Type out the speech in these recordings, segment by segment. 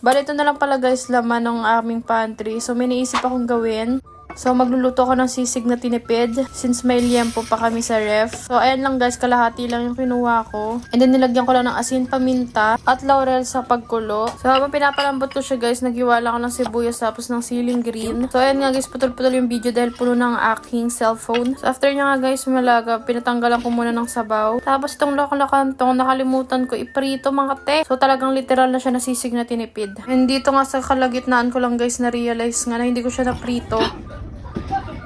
Bali, ito na lang pala guys, laman ng aming pantry. So, may naisip akong gawin. So, magluluto ako ng sisig na tinipid since may liempo pa kami sa ref. So, ayan lang guys, kalahati lang yung kinuha ko. And then, nilagyan ko lang ng asin, paminta, at laurel sa pagkulo. So, habang pinapalambot ko siya guys, nagiwala ko ng sibuyas tapos ng siling green. So, ayan nga guys, putol-putol yung video dahil puno ng aking cellphone. So, after niya nga guys, malaga, pinatanggalan ko muna ng sabaw. Tapos, itong lokalakan to, nakalimutan ko iprito mga te. So, talagang literal na siya na sisig na tinipid. And dito nga sa kalagitnaan ko lang guys, na-realize nga na hindi ko siya naprito.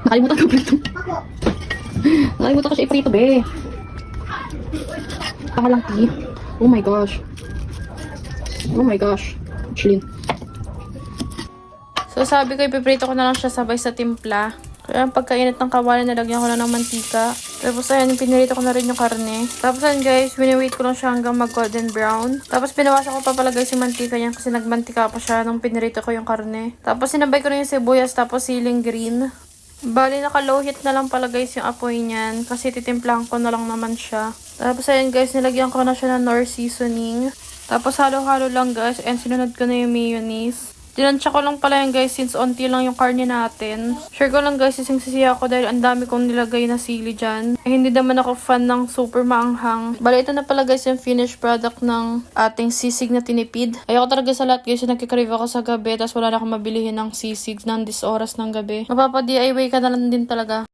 Nakalimutan ko prito. Nakalimutan ko siya iprito, be. Pangalang tea. Oh my gosh. Oh my gosh. Chilin. So sabi ko, ipiprito ko na lang siya sabay sa timpla. Kaya pagkainit ng kawali, nalagyan ko na ng mantika. Tapos ayan, pinirito ko na rin yung karne. Tapos ayan guys, wini-wait ko lang siya hanggang mag golden brown. Tapos pinawasan ko pa pala guys yung mantika niya kasi nagmantika pa siya nung pinirito ko yung karne. Tapos sinabay ko na yung sibuyas tapos siling green. Bali, naka-low heat na lang pala guys yung apoy niyan kasi titimplahan ko na lang naman siya. Tapos ayan guys, nilagyan ko na siya ng nor seasoning. Tapos halo-halo lang guys and sinunod ko na yung mayonnaise. Dinansya ko lang pala yan guys since onti lang yung karne natin. Sure ko lang guys isang sisiya ako dahil ang dami kong nilagay na sili dyan. Eh, hindi naman ako fan ng super maanghang. Bali ito na pala guys yung finished product ng ating sisig na tinipid. Ayoko talaga sa lahat guys yung nagkikrave ako sa gabi tapos wala na akong mabilihin ng sisig ng this oras ng gabi. Mapapa-DIY ka na lang din talaga.